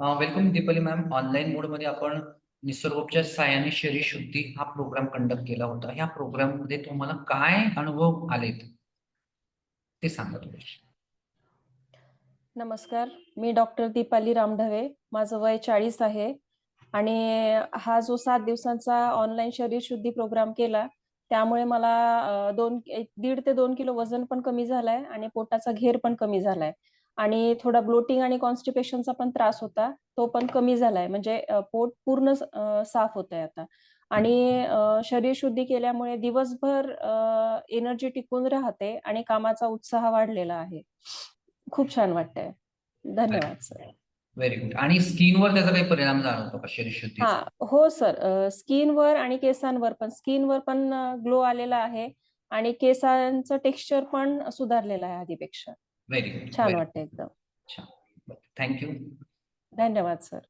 Welcome Deepali ma'am online मोडमध्ये आपण निसर्गोपचार सायाने शरीर शुद्धी हा प्रोग्राम कंडक्ट केला होता. या प्रोग्राममध्ये तुम्हाला काय अनुभव आलेत? ते सांगा तुम्ही. नमस्कार. मी डॉक्टर दीपाली रामढवे. माझं वय चाळीस आहे. आणि हा जो सात दिवसांचा ऑनलाईन शरीर शुद्धी प्रोग्राम केला त्यामुळे मला दोन दीड ते दोन किलो वजन पण कमी झालंय आणि पोटाचा घेर पण कमी झालाय. आणि थोडा ब्लोटिंग आणि कॉन्स्टिपेशनचा पण त्रास होता. तो पण कमी झालाय. म्हणजे पोट पूर्ण साफ होत आहे आता. आणि शरीर शुद्धी केल्यामुळे दिवसभर एनर्जी टिकून राहते आणि कामाचा उत्साह वाढलेला आहे. खूप छान वाटतंय. धन्यवाद सर व्हेरी गुड आणि स्किनवर त्याचा काही परिणाम जाणवतो का? शरीर शुद्धी हा. हो सर स्किनवर आणि केसांवर पण. स्किनवर पण ग्लो आलेला आहे. आणि केसांचं टेक्स्चर पण सुधारलेलं आहे आधीपेक्षा. व्हेरी गुड छान वाटतं एकदम. छान. थँक्यू धन्यवाद सर